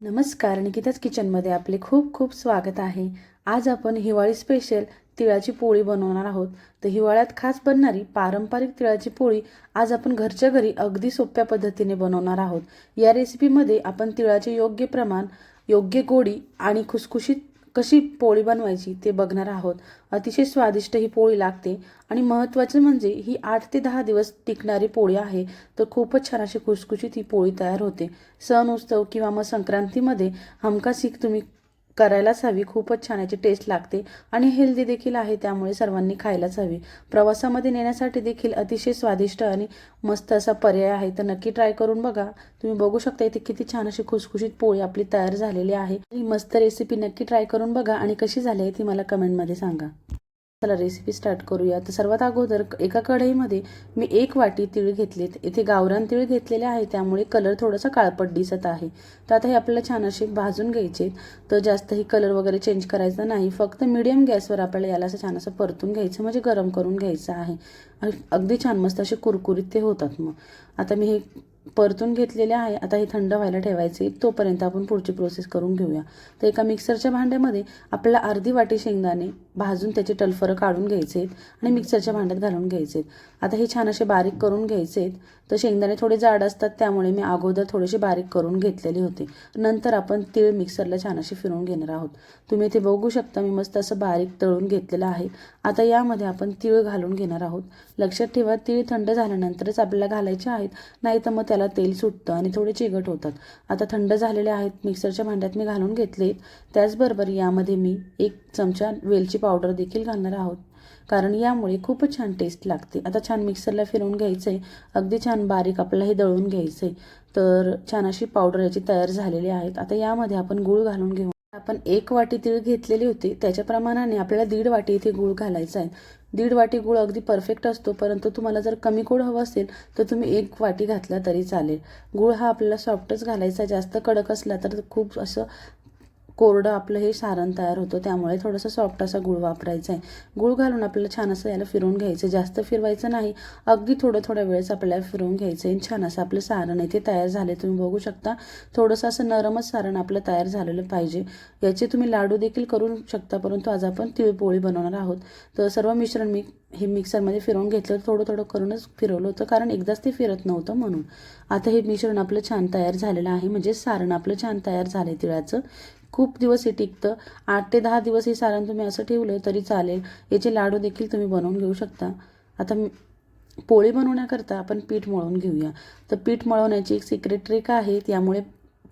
नमस्कार निकिताच किचनमध्ये आपले खूप खूप स्वागत आहे. आज आपण हिवाळी स्पेशल तिळाची पोळी बनवणार आहोत. तर हिवाळ्यात खास बनणारी पारंपरिक तिळाची पोळी आज आपण घरच्या घरी अगदी सोप्या पद्धतीने बनवणार आहोत. या रेसिपीमध्ये आपण तिळाचे योग्य प्रमाण योग्य गोडी आणि खुसखुशीत कशी पोळी बनवायची ते बघणार आहोत. अतिशय स्वादिष्ट ही पोळी लागते आणि महत्त्वाचं म्हणजे ही आठ ते दहा दिवस टिकणारी पोळी आहे. तर खूपच छान अशी खुसखुशीत ही पोळी तयार होते. सण उत्सव किंवा मग संक्रांतीमध्ये हमखास ही तुम्ही करायलाच हवी. खूपच छान याची टेस्ट लागते आणि हेल्दी देखील आहे त्यामुळे सर्वांनी खायलाच हवी. प्रवासामध्ये नेण्यासाठी देखील अतिशय स्वादिष्ट आणि मस्त असा पर्याय आहे. तर नक्की ट्राय करून बघा. तुम्ही बघू शकता इथे किती छान अशी खुसखुशीत पोळी आपली तयार झालेली आहे. ही मस्त रेसिपी नक्की ट्राय करून बघा. आणि कशी झाली आहे ती मला कमेंटमध्ये सांगा. चला रेसिपी स्टार्ट करूया. तर सर्वात अगोदर एका कढईमध्ये मी एक वाटी तीळ घेतलेत. इथे गावरान तीळ घेतलेले आहे त्यामुळे कलर थोडासा काळपट दिसत आहे. तर आता हे आपल्याला छान असे भाजून घ्यायचे तर जास्तही कलर वगैरे चेंज करायचा नाही. फक्त मिडियम गॅसवर आपल्याला याला असं छान असं परतून घ्यायचं म्हणजे गरम करून घ्यायचं आहे. आणि अगदी छान मस्त असे कुरकुरीत ते होतात मग. आता मी हे परतून घेतलेले आहे. आता हे थंड व्हायला ठेवायचे. तोपर्यंत आपण पुढची प्रोसेस करून घेऊया. तर एका मिक्सरच्या भांड्यामध्ये आपल्याला अर्धी वाटी शेंगदाणे भाजून त्याचे टलफरं काढून घ्यायचे आणि मिक्सरच्या भांड्यात घालून घ्यायचे आता हे छान असे बारीक करून घ्यायचे तर शेंगदाणे थोडे जाड असतात त्यामुळे मी अगोदर थोडेसे बारीक करून घेतलेले होते. नंतर आपण तीळ मिक्सरला छान असे फिरवून घेणार आहोत. तुम्ही इथे बघू शकता मी मस्त असं बारीक तळून घेतलेलं आहे. आता यामध्ये आपण तीळ घालून घेणार आहोत. लक्षात ठेवा तीळ थंड झाल्यानंतरच आपल्याला घालायचे आहेत. नाही तर मग त्याला तेल सुटतं आणि थोडे चिकट होतात. आता थंड झालेले आहेत मिक्सरच्या भांड्यात मी घालून घेतले त्याचबरोबर यामध्ये मी एक चमचा वेलची पावडर देखील घालणार आहोत. कारण यामुळे खूपच छान टेस्ट लागते. आता छान मिक्सरला फिरवून घ्यायचं आहे अगदी छान बारीक आपल्याला हे दळून घ्यायचं आहे तर छान अशी पावडर याची तयार झालेली आहेत. आता यामध्ये आपण गूळ घालून घेऊ. आपण एक वाटी तीळ घेतलेली होती. त्याच्या प्रमाणाने आपल्याला दीड वाटी इथे गूळ घालायचा आहे. दीड वाटी गूळ अगदी परफेक्ट असतो परंतु तुम्हाला जर कमी गोड हवं असेल तर तुम्ही एक वाटी घातला तरी चालेल. गूळ हा आपल्याला सॉफ्टच घालायचा जास्त कडक असला तर खूप असं कोरडं आपलं हे सारण तयार होतं त्यामुळे थोडंसं सॉफ्ट असा गुळ वापरायचा आहे गुळ घालून आपल्याला छान असं याला फिरवून घ्यायचं जास्त फिरवायचं नाही अगदी थोडं थोड्या वेळेस आपल्याला फिरवून घ्यायचं आहे छान असं आपलं सारण आहे ते तयार झाले तुम्ही बघू शकता थोडंसं असं नरमच सारण आपलं तयार झालेलं पाहिजे. याचे तुम्ही लाडू देखील करू शकता परंतु आज आपण तिळपोळी बनवणार आहोत. तर सर्व मिश्रण मी हे मिक्सरमध्ये फिरवून घेतलं. थोडं थोडं करूनच फिरवलं होतं कारण एकदाच ते फिरत नव्हतं म्हणून. आता हे मिश्रण आपलं छान तयार झालेलं आहे. म्हणजे सारण आपलं छान तयार झालं आहे तिळाचं. खूप दिवस हे टिकतं. आठ ते दहा दिवस हे सारण तुम्ही असं ठेवलं तरी चालेल. याचे लाडू देखील तुम्ही बनवून घेऊ शकता. आता पोळी बनवण्याकरता आपण पीठ मळून घेऊया. तर पीठ मळवण्याची एक सिक्रेट ट्रिक आहे त्यामुळे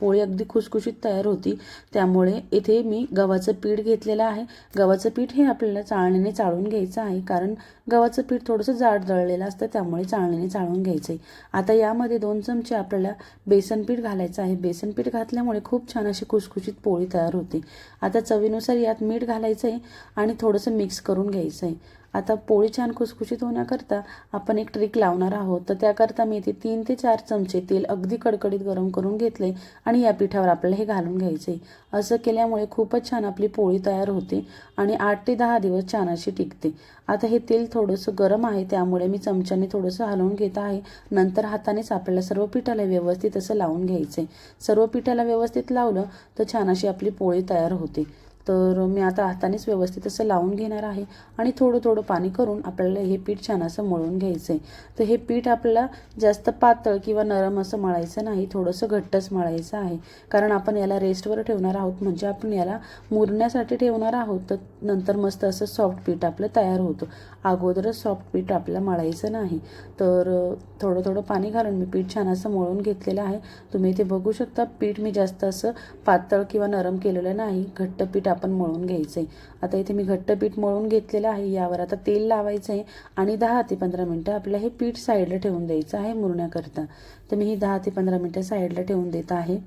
पोळी अगदी खुसखुशीत तयार होती. त्यामुळे इथे मी गव्हाचं पीठ घेतलेलं आहे. गव्हाचं पीठ हे आपल्याला चाळणीने चाळून घ्यायचं आहे. कारण गव्हाचं पीठ थोडंसं जाड दळलेलं असतं त्यामुळे चाळणीने चाळून घ्यायचं आहे आता यामध्ये दोन चमचे आपल्याला बेसन पीठ घालायचं आहे. बेसन पीठ घातल्यामुळे खूप छान अशी खुसखुशीत पोळी तयार होते. आता चवीनुसार यात मीठ घालायचं आहे आणि थोडंसं मिक्स करून घ्यायचं आहे आता पोळी छान खुसखुशीत होण्याकरता आपण एक ट्रिक लावणार आहोत. तर त्याकरता मी इथे तीन ते चार चमचे तेल अगदी कडकडीत गरम करून घेतले आणि या पिठावर आपल्याला हे घालून घ्यायचे. असं केल्यामुळे खूपच छान आपली पोळी तयार होते आणि आठ ते दहा दिवस छान अशी टिकते. आता हे तेल थोडंसं गरम आहे त्यामुळे मी चमच्याने थोडंसं हलवून घेत आहे. नंतर हातानेच आपल्याला सर्व पिठाला व्यवस्थित असं लावून घ्यायचं. आहे सर्व पिठाला व्यवस्थित लावलं तर छान अशी आपली पोळी तयार होते. तर मी आता हातानेच व्यवस्थित असं लावून घेणार आहे आणि थोडं थोडं पाणी करून आपल्याला हे पीठ छान असं मळून घ्यायचं आहे तर हे पीठ आपल्याला जास्त पातळ किंवा नरम असं मळायचं नाही थोडंसं घट्टच मळायचं आहे. कारण आपण याला रेस्टवर ठेवणार आहोत म्हणजे आपण याला मुरण्यासाठी ठेवणार आहोत तर नंतर मस्त असं सॉफ्ट पीठ आपलं तयार होतं. अगोदरच सॉफ्ट पीठ आपल्याला मळायचं नाही. तर थोडं थोडं पाणी घालून मी पीठ छान असं मळून घेतलेलं आहे. तुम्ही इथे बघू शकता पीठ मी जास्त असं पातळ किंवा नरम केलेलं नाही. घट्ट पीठ आपण मळून घ्यायचं आहे आता इथे मी घट्ट पीठ मळून घेतलेलं आहे यावर. आता तेल लावायचं आहे आणि दहा ते पंधरा मिनटं आपलं हे पीठ साईडला ठेवून द्यायचं आहे मुरण्याकरता. तर मी ही दहा ते पंधरा मिनटं साईडला ठेवून देत आहे.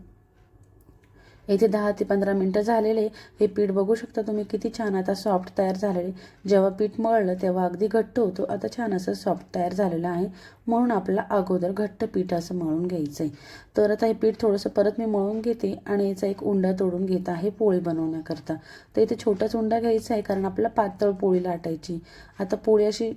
येथे दहा ते पंधरा मिनटं झालेले. हे पीठ बघू शकता तुम्ही किती छान आता सॉफ्ट तयार झालेले. जेव्हा पीठ मळलं तेव्हा अगदी घट्ट होतो. आता छान असं सॉफ्ट तयार झालेलं आहे. म्हणून आपल्याला अगोदर घट्ट पीठ असं मळून घ्यायचं आहे तर आता हे पीठ थोडंसं परत मी मळून घेते आणि याचा एक उंडा तोडून घेत आहे पोळी बनवण्याकरता. तर इथे छोटाच उंडा घ्यायचा आहे कारण आपल्याला पातळ पोळी लाटायची. आता पोळी अशी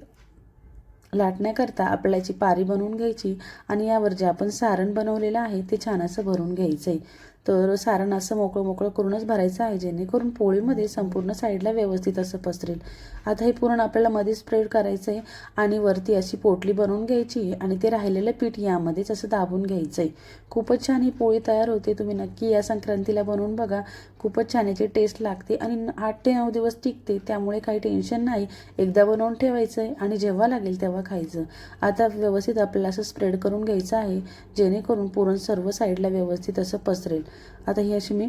लाटण्याकरता आपल्याची पारी बनवून घ्यायची आणि यावर जे आपण सारण बनवलेलं आहे ते छान असं भरून घ्यायचं आहे तर सारण असं मोकळं मोकळं करूनच भरायचं आहे जेणेकरून पोळीमध्ये संपूर्ण साईडला व्यवस्थित असं पसरेल. आता हे पुरण आपल्याला मध्ये स्प्रेड करायचं आहे आणि वरती अशी पोटली बनवून घ्यायची आहे आणि ते राहिलेलं पीठ यामध्येच असं दाबून घ्यायचं आहे खूपच छान ही पोळी तयार होते तुम्ही नक्की या संक्रांतीला बनवून बघा. खूपच छान याची टेस्ट लागते आणि आठ ते नऊ दिवस टिकते त्यामुळे काही टेन्शन नाही. एकदा बनवून ठेवायचं आहे आणि जेव्हा लागेल तेव्हा खायचं. आता व्यवस्थित आपल्याला असं स्प्रेड करून घ्यायचं आहे जेणेकरून पुरण सर्व साईडला व्यवस्थित असं पसरेल. आता ही अशी मी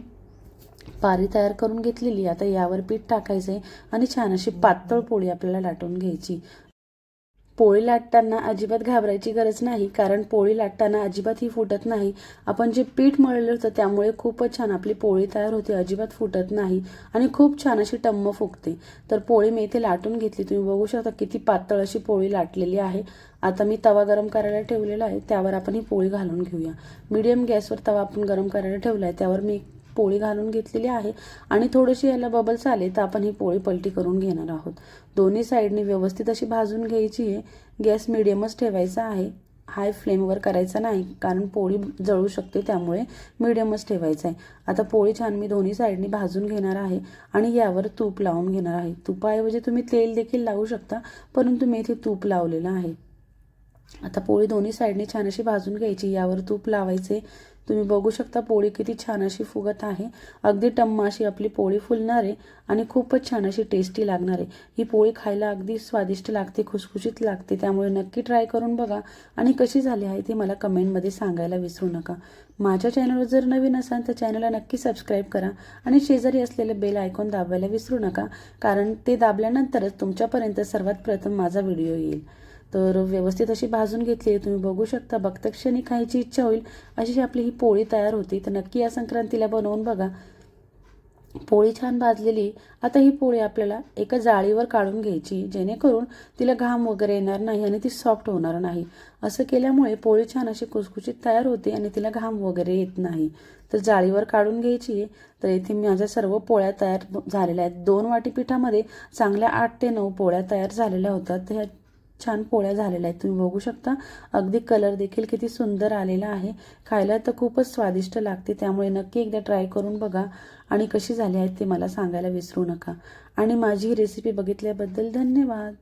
पारी तयार करून घेतलेली आता यावर पीठ टाकायचं आहे आणि छान अशी पातळ पोळी आपल्याला लाटून घ्यायची. पोळी लाटताना अजिबात घाबरायची गरज नाही कारण पोळी लाटताना अजिबात ही फुटत नाही. आपण जे पीठ मळलं होतं त्यामुळे खूपच छान आपली पोळी तयार होते अजिबात फुटत नाही आणि खूप छान अशी टम्म फुगते. तर पोळी मी इथे लाटून घेतली. तुम्ही बघू शकता किती पातळ अशी पोळी लाटलेली आहे. आता मी तवा गरम करायला ठेवलेला आहे त्यावर आपण ही पोळी घालून घेऊया. मीडियम गॅसवर तवा आपण गरम करायला ठेवला आहे त्यावर मी पोळी घालून घेतलेली आहे आणि थोडीशी याला बबल्स आले तर आपण ही पोळी पलटी करून घेणार आहोत. दोन्ही साईडने व्यवस्थित अशी भाजून घ्यायची आहे. गॅस मिडियमच ठेवायचा आहे. हाय फ्लेमवर करायचा नाही कारण पोळी जळू शकते त्यामुळे मिडियमच ठेवायचं आहे. आता पोळी छान मी दोन्ही साईडने भाजून घेणार आहे आणि यावर तूप लावून घेणार आहे. तुपाऐवजी तुम्ही तेल देखील लावू शकता परंतु मी इथे तूप लावलेलं आहे. आता पोळी दोन्ही साईडने छान अशी भाजून घ्यायची. यावर तूप लावायचे. तुम्ही बघू शकता पोळी किती छान अशी फुगत आहे. अगदी टम्मा अशी आपली पोळी फुलणार आहे आणि खूपच छान अशी टेस्टी लागणार आहे. ही पोळी खायला अगदी स्वादिष्ट लागते खुसखुशीत लागते. त्यामुळे नक्की ट्राय करून बघा. आणि कशी झाली आहे ती मला कमेंटमध्ये सांगायला विसरू नका. माझ्या चॅनलवर जर नवीन असाल तर चॅनलला नक्की सबस्क्राईब करा आणि शेजारी असलेले बेल आयकॉन दाबायला विसरू नका कारण ते दाबल्यानंतरच तुमच्यापर्यंत सर्वात प्रथम माझा व्हिडिओ येईल. तर व्यवस्थित अशी भाजून घेतली आहे. तुम्ही बघू शकता बघता क्षणी खायची इच्छा होईल. अशी आपली ही पोळी तयार होती तर नक्की या संक्रांतीला बनवून बघा. पोळी छान भाजलेली. आता ही पोळी आपल्याला एका जाळीवर काढून घ्यायची जेणेकरून तिला घाम वगैरे येणार नाही आणि ती सॉफ्ट होणार नाही. असं केल्यामुळे पोळी छान अशी कुसकुशीत तयार होते आणि तिला घाम वगैरे येत नाही. तर जाळीवर काढून घ्यायची तर इथे माझ्या सर्व पोळ्या तयार झालेल्या आहेत. दोन वाटी पिठामध्ये चांगल्या आठ ते नऊ पोळ्या तयार झालेल्या होतात. त्या ह्या छान पोळ्या झालेल्या आहेत. तुम्ही बघू शकता. अगदी कलर देखील किती सुंदर आलेला आहे. खायला तर खूपच स्वादिष्ट लागते. त्यामुळे नक्की एकदा ट्राय करून बघा. आणि कशी झाली आहेत ते मला सांगायला विसरू नका. आणि माझी ही रेसिपी बघितल्याबद्दल धन्यवाद.